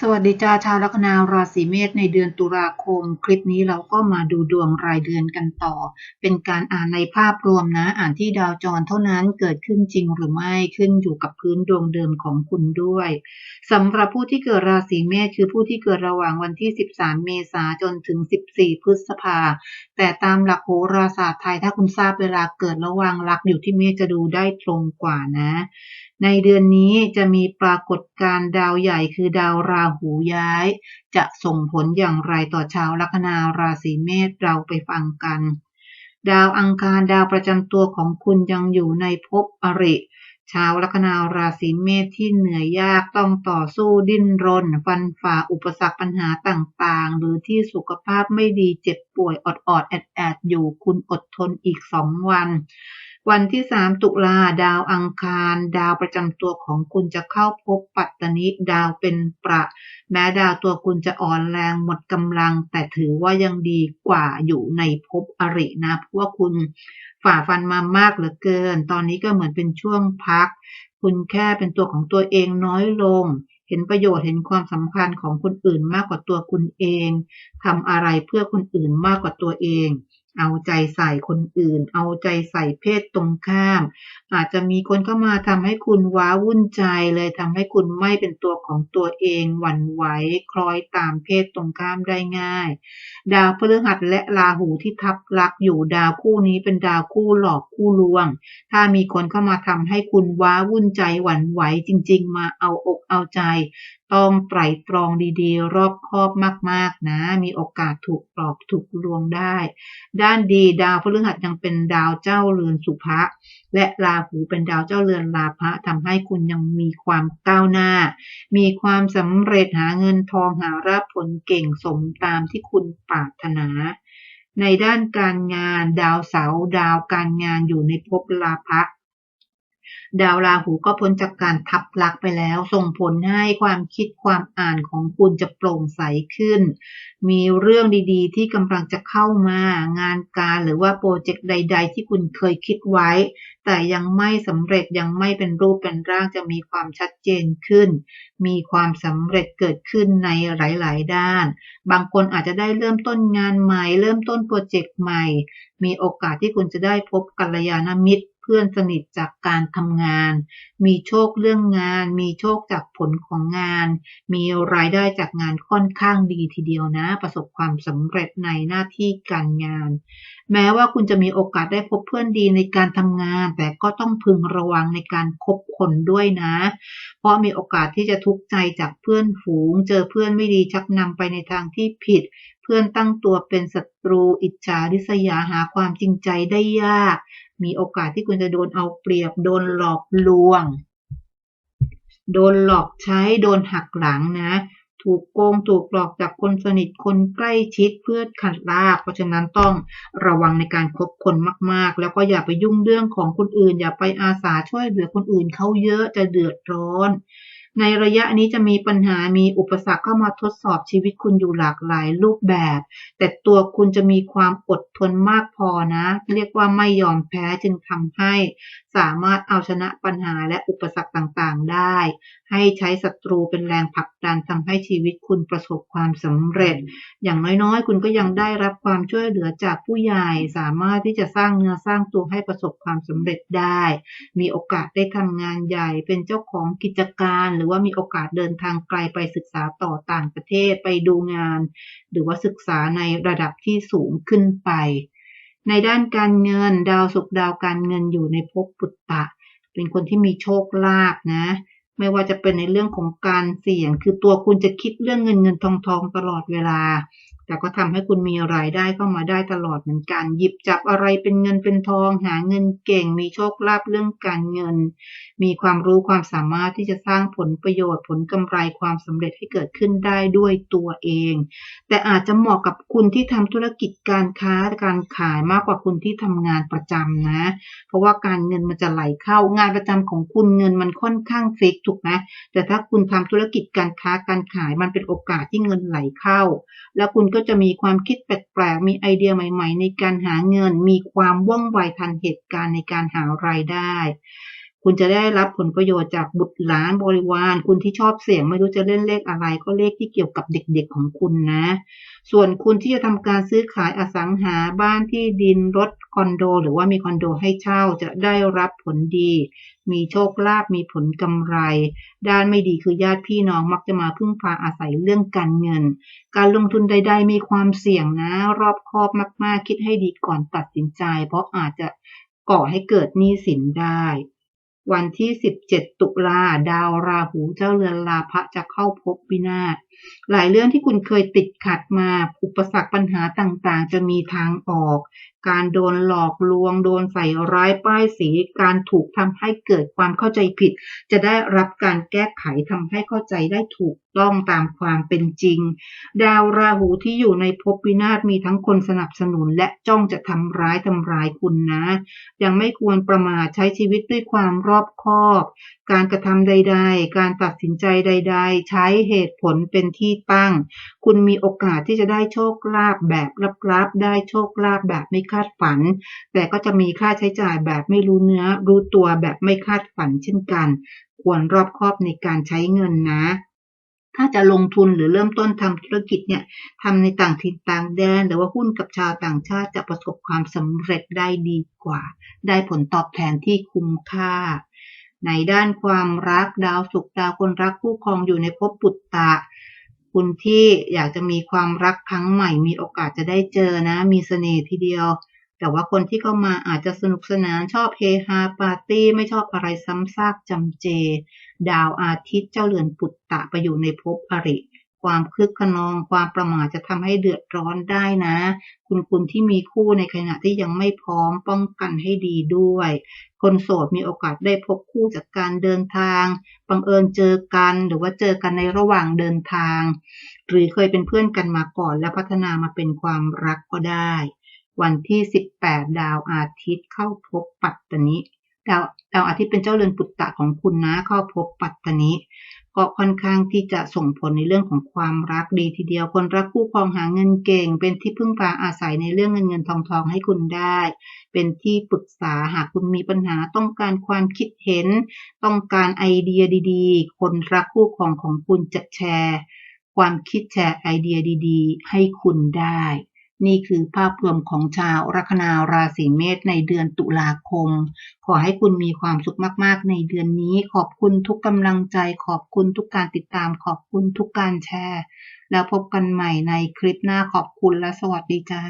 สวัสดีจ้าชาวลัคนาราศีเมษในเดือนตุลาคม คลิปนี้เราก็มาดูดวงรายเดือนกันต่อ เป็นการอ่านในภาพรวมนะ อ่านที่ดาวจรเท่านั้นเกิดขึ้นจริงหรือไม่ขึ้นอยู่กับพื้นดวงเดิมของคุณด้วยสำหรับผู้ที่เกิดราศีเมษคือผู้ที่เกิดระหว่างวันที่ 13 เมษายนจนถึง 14 พฤษภา แต่ตามหลักโหราศาสตร์ไทยถ้าคุณทราบเวลาเกิดระหว่างลักอยู่ที่เมษจะดูได้ตรงกว่านะ ในเดือนนี้จะมีปรากฏการณ์ดาวใหญ่คือดาวราหูย้าย จะส่งผลอย่างไรต่อชาวลัคนาราศีเมษเราไปฟังกัน ดาวอังคารดาวประจำตัวของคุณยังอยู่ในภพอริชาวลัคนาราศีเมษที่เหนื่อยยากต้องต่อสู้ดิ้นรน ฟันฝ่าอุปสรรคปัญหาต่างๆ หรือที่สุขภาพไม่ดีเจ็บป่วยอดๆแอดๆอยู่คุณอดทนอีกสองวัน วันที่ 3 ตุลาดาวอังคาร ดาวประจำตัวของคุณจะเข้าพบปัตตนิดาวเป็นประ แม้ดาวตัวคุณจะอ่อนแรงหมดกำลัง แต่ถือว่ายังดีกว่าอยู่ในภพอรินะเพราะว่าคุณฝ่าฟันมามากเหลือเกิน ตอนนี้ก็เหมือนเป็นช่วงพัก คุณแค่เป็นตัวของตัวเองน้อยลง เห็นประโยชน์เห็นความสำคัญของคนอื่นมากกว่าตัวคุณเองทำอะไรเพื่อคนอื่นมากกว่าตัวเอง เอาใจใส่คนอื่น เอาใจใส่เพศตรงข้าม อาจจะมีคนเข้ามาทำให้คุณว้าวุ่นใจเลยทำให้คุณไม่เป็นตัวของตัวเองหวั่นไหวคล้อยตามเพศตรงข้ามได้ง่าย ดาวพฤหัสและราหูที่ทับลักอยู่ดาวคู่นี้เป็นดาวคู่หลอกคู่ลวง ถ้ามีคนเข้ามาทำให้คุณว้าวุ่นใจหวั่นไหวจริง ๆ มาเอาอกเอาใจต้องไตรตรองดีๆ รอบคอบมากๆนะ มีโอกาสถูกปลอบถูกลวงได้ ด้านดีดาวพฤหัสยังเป็นดาวเจ้าเรือนสุภะและราหูเป็นดาวเจ้าเรือนลาภะทำให้คุณยังมีความก้าวหน้า มีความสำเร็จหาเงินทองหารับผลเก่งสมตามที่คุณปรารถนาในด้านการงานดาวเสาร์ดาวการงานอยู่ในภพลาภะ ดาวราหูก็พ้นจากการทับลักไปแล้ว ส่งผลให้ความคิดความอ่านของคุณจะโปร่งใสขึ้น มีเรื่องดีๆ ที่กำลังจะเข้ามางานการหรือว่าโปรเจกต์ใด ๆ ที่คุณเคยคิดไว้ แต่ยังไม่สำเร็จยังไม่เป็นรูปเป็นร่างจะมีความชัดเจนขึ้น มีความสำเร็จเกิดขึ้นในหลายๆ ด้าน บางคนอาจจะได้เริ่มต้นงานใหม่ เริ่มต้นโปรเจกต์ใหม่ มีโอกาสที่คุณจะได้พบกัลยาณมิตร เพื่อนสนิทจากการทำงาน มีโชคเรื่องงาน มีโชคจากผลของงาน มีรายได้จากงานค่อนข้างดีทีเดียวนะ ประสบความสำเร็จในหน้าที่การงาน แม้ว่าคุณจะมีโอกาสได้พบเพื่อนดีในการทำงาน แต่ก็ต้องพึงระวังในการคบคนด้วยนะ เพราะมีโอกาสที่จะทุกข์ใจจากเพื่อนฝูง เจอเพื่อนไม่ดีชักนำไปในทางที่ผิดเพื่อนตั้งตัวเป็นศัตรูอิจฉาริษยาหาความจริงใจได้ยาก มีโอกาสที่คุณจะโดนเอาเปรียบ โดนหลอกลวง โดนหลอกใช้ โดนหักหลังนะ ถูกโกง ถูกหลอกจากคนสนิท คนใกล้ชิดเพื่อขัดลาก เพราะฉะนั้นต้องระวังในการคบคนมาก ๆ แล้วก็อย่าไปยุ่งเรื่องของคนอื่น อย่าไปอาสาช่วยเหลือคนอื่นเขาเยอะจะเดือดร้อน ในระยะนี้จะมีปัญหา มีอุปสรรคเข้ามาทดสอบชีวิตคุณอยู่หลากหลายรูปแบบ แต่ตัวคุณจะมีความอดทนมากพอนะ เรียกว่าไม่ยอมแพ้จึงทำให้สามารถเอาชนะปัญหาและอุปสรรคต่างๆได้ ให้ใช้ศัตรูเป็นแรงผลักดันทำให้ชีวิตคุณประสบความสำเร็จ อย่างน้อยๆ คุณก็ยังได้รับความช่วยเหลือจากผู้ใหญ่ สามารถที่จะสร้างเนื้อสร้างตัวให้ประสบความสำเร็จได้ มีโอกาสได้ทำงานใหญ่ เป็นเจ้าของกิจการหรือรือว่ามีโอกาสเดินทางไกลไปศึกษาต่อต่างประเทศไปดูงาน หรือว่าศึกษาในระดับที่สูงขึ้นไป ในด้านการเงินดาวศุกร์ดาวการเงินอยู่ในภพปุตตะ เป็นคนที่มีโชคลาภนะ ไม่ว่าจะเป็นในเรื่องของการเสี่ยง คือตัวคุณจะคิดเรื่องเงินเงินทองทองตลอดเวลา แต่ก็ทำให้คุณมีรายได้เข้ามาได้ตลอดเหมือนกัน หยิบจับอะไรเป็นเงินเป็นทอง หาเงินเก่ง มีโชคลาภเรื่องการเงิน มีความรู้ความสามารถที่จะสร้างผลประโยชน์ ผลกำไรความสำเร็จให้เกิดขึ้นได้ด้วยตัวเอง แต่อาจจะเหมาะกับคุณที่ทำธุรกิจการค้าการขายมากกว่าคุณที่ทำงานประจำนะ เพราะว่าการเงินมันจะไหลเข้างานประจำของคุณเงินมันค่อนข้างฟิกถูกไหมแต่ถ้าคุณทำธุรกิจการค้าการขายมันเป็นโอกาสที่เงินไหลเข้า แล้วคุณก็จะมีความคิดแปลกๆ มีไอเดียใหม่ ๆ ในการหาเงิน มีความว่องไวทันเหตุการณ์ในการหารายได้ คุณจะได้รับผลประโยชน์จากบุตรหลานบริวาร คุณที่ชอบเสี่ยงไม่รู้จะเล่นเลขอะไร ก็เลขที่เกี่ยวกับเด็กๆของคุณนะ ส่วนคุณที่จะทำการซื้อขายอสังหาบ้านที่ดินรถคอนโด หรือว่ามีคอนโดให้เช่าจะได้รับผลดี มีโชคลาภมีผลกำไร ด้านไม่ดีคือญาติพี่น้องมักจะมาพึ่งพาอาศัยเรื่องการเงิน การลงทุนใด ๆ มีความเสี่ยงนะ รอบคอบมาก ๆ คิดให้ดีก่อนตัดสินใจ เพราะอาจจะก่อให้เกิดหนี้สินได้ วันที่ 17 ตุลาดาวราหูเจ้าเรือนลาภะจะเข้าพบวินาศหลายเรื่องที่คุณเคยติดขัดมา อุปสรรคปัญหาต่างๆ จะมีทางออก การโดนหลอกลวง โดนใส่ร้ายป้ายสีการถูกทำให้เกิดความเข้าใจผิด จะได้รับการแก้ไขทำให้เข้าใจได้ถูกต้องตามความเป็นจริง ดาวราหูที่อยู่ในภพวินาศมีทั้งคนสนับสนุนและจ้องจะทำร้ายทำร้ายคุณนะ ยังไม่ควรประมาทใช้ชีวิตด้วยความรอบคอบ การกระทำใด ๆ การตัดสินใจใด ๆ ใช้เหตุผลเป็นที่ตั้ง คุณมีโอกาสที่จะได้โชคลาภแบบลับๆ ได้โชคลาภแบบไม่คาดฝัน แต่ก็จะมีค่าใช้จ่ายแบบไม่รู้เนื้อ รู้ตัวแบบไม่คาดฝันเช่นกัน ควรรอบคอบในการใช้เงินนะถ้าจะลงทุนหรือเริ่มต้นทำธุรกิจเนี่ยทำในต่างถิ่นต่างแดน หรือว่าหุ้นกับชาวต่างชาติจะประสบความสำเร็จได้ดีกว่า ได้ผลตอบแทนที่คุ้มค่า ในด้านความรักดาวศุกร์ดาวคนรักคู่ครองอยู่ในภพปุตตะ คุณที่อยากจะมีความรักครั้งใหม่ มีโอกาสจะได้เจอนะ มีเสน่ห์ทีเดียว แต่ว่าคนที่เข้ามาอาจจะสนุกสนานชอบเฮฮาปาร์ตี้ไม่ชอบอะไรซ้ำซากจำเจ ดาวอาทิตย์เจ้าเรือนปุตตะไปอยู่ในภพอริ ความคึกขนองความประมาทจะทำให้เดือดร้อนได้นะ คุณคุณที่มีคู่ในขณะที่ยังไม่พร้อมป้องกันให้ดีด้วย คนโสดมีโอกาสได้พบคู่จากการเดินทางบังเอิญเจอกันหรือว่าเจอกันในระหว่างเดินทาง หรือเคยเป็นเพื่อนกันมาก่อนแล้วพัฒนามาเป็นความรักก็ได้ วันที่ 18 ดาวอาทิตย์เข้าพบปัตตนิดาวดาวอาทิตย์เป็นเจ้าเรือนปุตตะของคุณนะเข้าพบปัตตนิ ก็ค่อนข้างที่จะส่งผลในเรื่องของความรักดีทีเดียว คนรักคู่ครองหาเงินเก่ง เป็นที่พึ่งพาอาศัยในเรื่องเงินเงินทองทองให้คุณได้ เป็นที่ปรึกษาหากคุณมีปัญหาต้องการความคิดเห็น ต้องการไอเดียดีๆ คนรักคู่ครองของคุณจะแชร์ ความคิดแชร์ไอเดียดี ๆ ให้คุณได้ นี่คือภาพรวมของชาวลัคนาราศีเมษในเดือนตุลาคม ขอให้คุณมีความสุขมากๆ ในเดือนนี้ ขอบคุณทุกกำลังใจ ขอบคุณทุกการติดตาม ขอบคุณทุกการแชร์ แล้วพบกันใหม่ในคลิปหน้าขอบคุณและสวัสดีจ้า